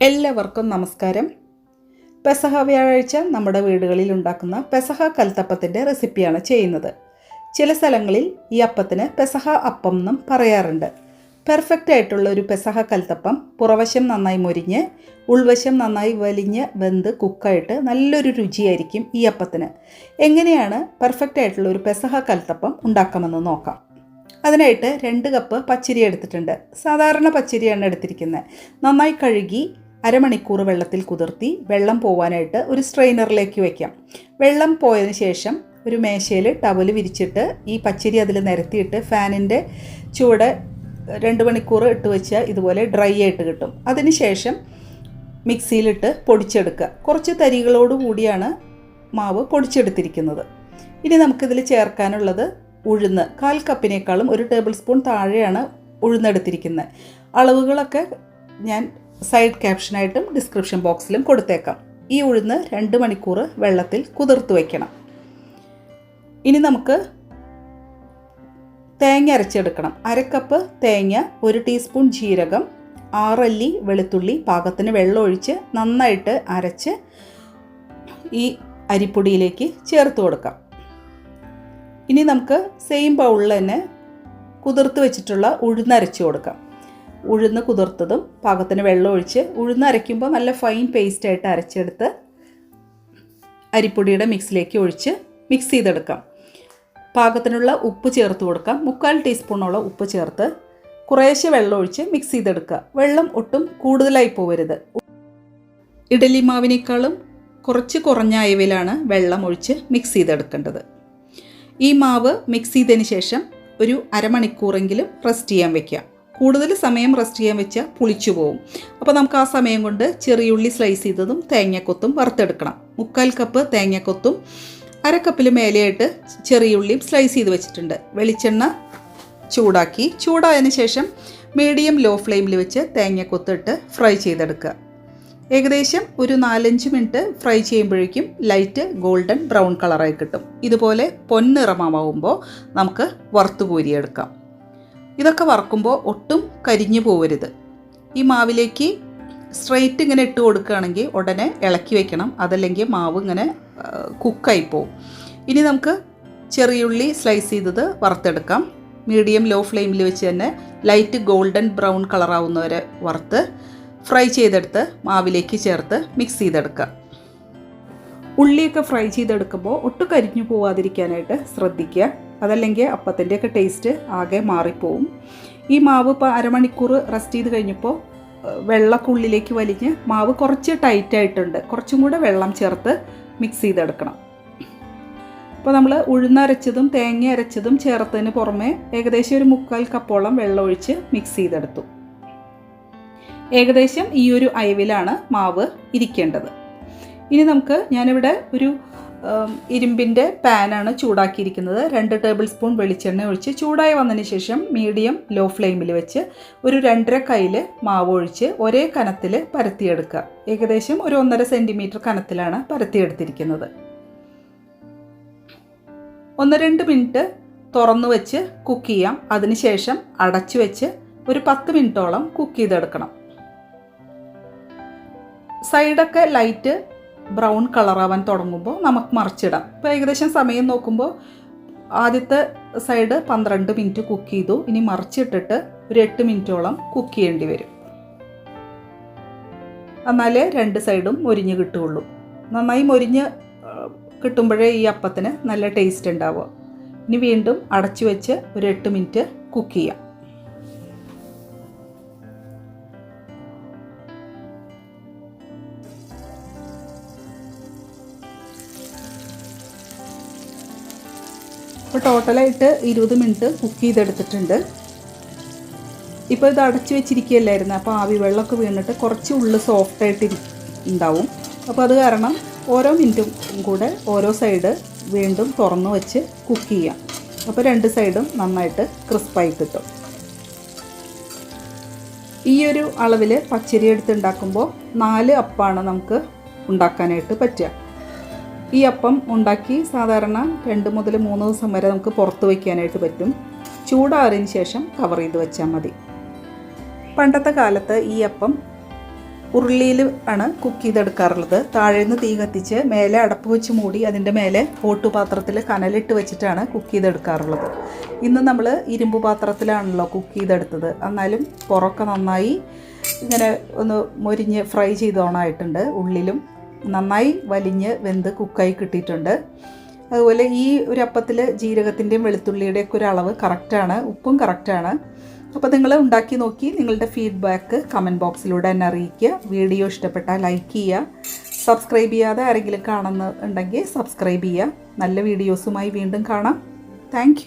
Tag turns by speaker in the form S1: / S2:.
S1: എല്ലാവർക്കും നമസ്കാരം. പെസഹ വ്യാഴാഴ്ച നമ്മുടെ വീടുകളിൽ ഉണ്ടാക്കുന്ന പെസഹ കൽത്തപ്പത്തിന്റെ റെസിപ്പിയാണ് ചെയ്യുന്നത്. ചില സ്ഥലങ്ങളിൽ ഈ അപ്പത്തിന് പെസഹ അപ്പം എന്നും പറയാറുണ്ട്. പെർഫെക്റ്റ് ആയിട്ടുള്ള ഒരു പെസഹ കൽത്തപ്പം പുറവശം നന്നായി മൊരിഞ്ഞ് ഉൾവശം നന്നായി വലിഞ്ഞ് വെന്ത് കുക്കായിട്ട് നല്ലൊരു രുചിയായിരിക്കും ഈ അപ്പത്തിന്. എങ്ങനെയാണ് പെർഫെക്റ്റ് ആയിട്ടുള്ള ഒരു പെസഹ കൽത്തപ്പം ഉണ്ടാക്കാമെന്ന് നോക്കാം. അതിനായിട്ട് രണ്ട് കപ്പ് പച്ചരി എടുത്തിട്ടുണ്ട്. സാധാരണ പച്ചരിയാണ് എടുത്തിരിക്കുന്നത്. നന്നായി കഴുകി അരമണിക്കൂർ വെള്ളത്തിൽ കുതിർത്തി വെള്ളം പോവാനായിട്ട് ഒരു സ്ട്രെയിനറിലേക്ക് വയ്ക്കാം വെള്ളം പോയതിന് ശേഷം ഒരു മേശയിൽ ടവൽ വിരിച്ചിട്ട് ഈ പച്ചരി അതിൽ നിരത്തിയിട്ട് ഫാനിന്റെ ചൂട് രണ്ട് മണിക്കൂർ ഇട്ട് വെച്ചാൽ ഇതുപോലെ ഡ്രൈ ആയിട്ട് കിട്ടും. അതിന് ശേഷം മിക്സിയിലിട്ട് പൊടിച്ചെടുക്കുക. കുറച്ച് തരികളോട് കൂടിയാണ് മാവ് പൊടിച്ചെടുത്തിരിക്കുന്നത്. ഇനി നമുക്കിതിൽ ചേർക്കാനുള്ളത് ഉഴുന്ന്. കാൽ കപ്പിനേക്കാളും ഒരു ടേബിൾ സ്പൂൺ താഴെയാണ് ഉഴുന്നെടുത്തിരിക്കുന്നത്. അളവുകളൊക്കെ ഞാൻ സൈഡ് ക്യാപ്ഷനായിട്ടും ഡിസ്ക്രിപ്ഷൻ ബോക്സിലും കൊടുത്തേക്കാം. ഈ ഉഴുന്ന് രണ്ട് മണിക്കൂർ വെള്ളത്തിൽ കുതിർത്ത് വയ്ക്കണം ഇനി നമുക്ക് തേങ്ങ അരച്ചെടുക്കണം. അരക്കപ്പ് തേങ്ങ ഒരു ടീസ്പൂൺ ജീരകം ആറല്ലി വെളുത്തുള്ളി പാകത്തിന് വെള്ളം ഒഴിച്ച് നന്നായിട്ട് അരച്ച് ഈ അരിപ്പൊടിയിലേക്ക് ചേർത്ത് കൊടുക്കാം. ഇനി നമുക്ക് സെയിം ബൗളിൽ തന്നെ കുതിർത്ത് വെച്ചിട്ടുള്ള ഉഴുന്നരച്ച് കൊടുക്കാം. ഉഴുന്ന് കുതിർത്തതും പാകത്തിന് വെള്ളം ഒഴിച്ച് ഉഴുന്ന് അരയ്ക്കുമ്പോൾ നല്ല ഫൈൻ പേസ്റ്റായിട്ട് അരച്ചെടുത്ത് അരിപ്പൊടിയുടെ മിക്സിലേക്ക് ഒഴിച്ച് മിക്സ് ചെയ്തെടുക്കാം. പാകത്തിനുള്ള ഉപ്പ് ചേർത്ത് കൊടുക്കാം. മുക്കാൽ ടീസ്പൂണോളം ഉപ്പ് ചേർത്ത് കുറേശ്ശെ വെള്ളം ഒഴിച്ച് മിക്സ് ചെയ്തെടുക്കുക. വെള്ളം ഒട്ടും കൂടുതലായി പോവരുത്. ഇഡലി മാവിനേക്കാളും കുറച്ച് കുറഞ്ഞ അയവിലാണ് വെള്ളം ഒഴിച്ച് മിക്സ് ചെയ്തെടുക്കേണ്ടത്. ഈ മാവ് മിക്സ് ചെയ്തതിന് ശേഷം ഒരു അരമണിക്കൂറെങ്കിലും റെസ്റ്റ് ചെയ്യാൻ വെക്കുക. കൂടുതൽ സമയം റെസ്റ്റ് ചെയ്യാൻ വെച്ചാൽ പുളിച്ചു പോകും അപ്പോൾ നമുക്ക് ആ സമയം കൊണ്ട് ചെറിയുള്ളി സ്ലൈസ് ചെയ്തതും തേങ്ങക്കൊത്തും വറുത്തെടുക്കണം. മുക്കാൽ കപ്പ് തേങ്ങക്കൊത്തും അര കപ്പിൽ മേലെയായിട്ട് ചെറിയുള്ളിയും സ്ലൈസ് ചെയ്ത് വെച്ചിട്ടുണ്ട്. വെളിച്ചെണ്ണ ചൂടാക്കി ചൂടായതിന് ശേഷം മീഡിയം ലോ ഫ്ലെയിമിൽ വെച്ച് തേങ്ങക്കൊത്തിട്ട് ഫ്രൈ ചെയ്തെടുക്കുക. ഏകദേശം ഒരു നാലഞ്ച് മിനിറ്റ് ഫ്രൈ ചെയ്യുമ്പോഴേക്കും ലൈറ്റ് ഗോൾഡൻ ബ്രൗൺ കളറായി കിട്ടും. ഇതുപോലെ പൊന്നിറമാവുമ്പോൾ നമുക്ക് വറുത്തു കോരിയെടുക്കാം. ഇതൊക്കെ വറക്കുമ്പോൾ ഒട്ടും കരിഞ്ഞു പോവരുത്. ഈ മാവിലേക്ക് സ്ട്രെയിറ്റ് ഇങ്ങനെ ഇട്ട് കൊടുക്കുകയാണെങ്കിൽ ഉടനെ ഇളക്കി വെക്കണം. അതല്ലെങ്കിൽ മാവ് ഇങ്ങനെ കുക്കായി പോവും. ഇനി നമുക്ക് ചെറിയുള്ളി സ്ലൈസ് ചെയ്തത് വറുത്തെടുക്കാം. മീഡിയം ലോ ഫ്ലെയിമിൽ വെച്ച് തന്നെ ലൈറ്റ് ഗോൾഡൻ ബ്രൗൺ കളറാവുന്നവരെ വറുത്ത് ഫ്രൈ ചെയ്തെടുത്ത് മാവിലേക്ക് ചേർത്ത് മിക്സ് ചെയ്തെടുക്കുക. ഉള്ളിയൊക്കെ ഫ്രൈ ചെയ്തെടുക്കുമ്പോൾ ഒട്ടും കരിഞ്ഞു പോവാതിരിക്കാനായിട്ട് ശ്രദ്ധിക്കുക. അതല്ലെങ്കിൽ അപ്പത്തിന്റെയൊക്കെ ടേസ്റ്റ് ആകെ മാറിപ്പോവും. ഈ മാവ് ഇപ്പോൾ അരമണിക്കൂർ റെസ്റ്റ് ചെയ്ത് കഴിഞ്ഞപ്പോൾ വെള്ളക്കുള്ളിലേക്ക് വലിഞ്ഞ് മാവ് കുറച്ച് ടൈറ്റായിട്ടുണ്ട് കുറച്ചും കൂടെ വെള്ളം ചേർത്ത് മിക്സ് ചെയ്തെടുക്കണം. അപ്പോൾ നമ്മൾ ഉഴുന്നരച്ചതും തേങ്ങ അരച്ചതും ചേർത്തതിന് പുറമെ ഏകദേശം ഒരു മുക്കാൽ കപ്പോളം വെള്ളം ഒഴിച്ച് മിക്സ് ചെയ്തെടുത്തു. ഏകദേശം ഈ ഒരു അയവിലാണ് മാവ് ഇരിക്കേണ്ടത്. ഇനി നമുക്ക് ഞാനിവിടെ ഒരു ഇരുമ്പിന്റെ പാനാണ് ചൂടാക്കിയിരിക്കുന്നത്. രണ്ട് ടേബിൾ സ്പൂൺ വെളിച്ചെണ്ണ ഒഴിച്ച് ചൂടായി വന്നതിന് ശേഷം മീഡിയം ലോ ഫ്ലെയിമിൽ വെച്ച് ഒരു രണ്ടര കയ്യിൽ മാവ് ഒഴിച്ച് ഒരേ കനത്തിൽ പരത്തിയെടുക്കുക. ഏകദേശം ഒരു ഒന്നര സെന്റിമീറ്റർ കനത്തിലാണ് പരത്തിയെടുത്തിരിക്കുന്നത്. ഒന്ന് രണ്ട് മിനിറ്റ് തുറന്നു വെച്ച് കുക്ക് ചെയ്യാം. അതിനുശേഷം അടച്ചു വെച്ച് ഒരു പത്ത് മിനിറ്റോളം കുക്ക് ചെയ്തെടുക്കണം. സൈഡൊക്കെ ലൈറ്റ് ബ്രൗൺ കളറാവാൻ തുടങ്ങുമ്പോൾ നമുക്ക് മറിച്ചിടാം. ഇപ്പോൾ ഏകദേശം സമയം നോക്കുമ്പോൾ ആദ്യത്തെ സൈഡ് പന്ത്രണ്ട് മിനിറ്റ് കുക്ക് ചെയ്തു. ഇനി മറിച്ചിട്ടിട്ട് ഒരു എട്ട് മിനിറ്റോളം കുക്ക് ചെയ്യേണ്ടി വരും. എന്നാലേ രണ്ട് സൈഡും മൊരിഞ്ഞ് കിട്ടുകയുള്ളൂ നന്നായി മൊരിഞ്ഞ് കിട്ടുമ്പോഴേ ഈ അപ്പത്തിന് നല്ല ടേസ്റ്റ് ഉണ്ടാവുക. ഇനി വീണ്ടും അടച്ചു വെച്ച് ഒരു എട്ട് മിനിറ്റ് കുക്ക് ചെയ്യാം. അപ്പോൾ ടോട്ടലായിട്ട് ഇരുപത് മിനിറ്റ് കുക്ക് ചെയ്തെടുത്തിട്ടുണ്ട്. ഇപ്പോൾ ഇത് അടച്ചു വെച്ചിരിക്കുകയല്ലായിരുന്നു. അപ്പോൾ ആവി വെള്ളമൊക്കെ വീണിട്ട് കുറച്ച് ഉള്ളു സോഫ്റ്റായിട്ട് ഉണ്ടാവും. അപ്പോൾ അത് കാരണം ഓരോ മിനിറ്റും കൂടെ ഓരോ സൈഡ് വീണ്ടും തുറന്നു വെച്ച് കുക്ക് ചെയ്യാം. അപ്പോൾ രണ്ട് സൈഡും നന്നായിട്ട് ക്രിസ്പായി കിട്ടും. ഈ ഒരു അളവിൽ പച്ചരി എടുത്ത് ഉണ്ടാക്കുമ്പോൾ നാല് അപ്പാണ് നമുക്ക് ഉണ്ടാക്കാനായിട്ട് പറ്റുക. ഈ അപ്പം ഉണ്ടാക്കി സാധാരണ രണ്ട് മുതൽ മൂന്ന് ദിവസം വരെ നമുക്ക് പുറത്ത് വയ്ക്കാനായിട്ട് പറ്റും. ചൂടാറിന് ശേഷം കവർ ചെയ്ത് വെച്ചാൽ മതി. പണ്ടത്തെ കാലത്ത് ഈ അപ്പം ഉരുളിയിൽ ആണ് കുക്ക് ചെയ്തെടുക്കാറുള്ളത്. താഴെ നിന്ന് തീ കത്തിച്ച് മേലെ അടപ്പ് വെച്ച് മൂടി അതിന്റെ മേലെ ഓട്ടുപാത്രത്തിൽ കനലിട്ട് വെച്ചിട്ടാണ് കുക്ക് ചെയ്തെടുക്കാറുള്ളത്. ഇന്ന് നമ്മൾ ഇരുമ്പ് പാത്രത്തിലാണല്ലോ കുക്ക് ചെയ്തെടുത്തത്. എന്നാലും പുറമൊക്കെ നന്നായി ഇങ്ങനെ ഒന്ന് മൊരിഞ്ഞ് ഫ്രൈ ചെയ്തോണായിട്ടുണ്ട് ഉള്ളിലും നന്നായി വലിഞ്ഞ് വെന്ത് കുക്കായി കിട്ടിയിട്ടുണ്ട്. അതുപോലെ ഈ ഒരു അപ്പത്തിൽ ജീരകത്തിന്റെയും വെളുത്തുള്ളിയുടെയൊക്കെ ഒരു അളവ് കറക്റ്റാണ് ഉപ്പും കറക്റ്റാണ്. അപ്പോൾ നിങ്ങൾ ഉണ്ടാക്കി നോക്കി നിങ്ങളുടെ ഫീഡ്ബാക്ക് കമന്റ് ബോക്സിലൂടെ എന്നെ അറിയിക്കുക. വീഡിയോ ഇഷ്ടപ്പെട്ടാൽ ലൈക്ക് ചെയ്യുക. സബ്സ്ക്രൈബ് ചെയ്യാതെ ആരെങ്കിലും കാണുന്നുണ്ടെങ്കിൽ സബ്സ്ക്രൈബ് ചെയ്യുക. നല്ല വീഡിയോസുമായി വീണ്ടും കാണാം. താങ്ക്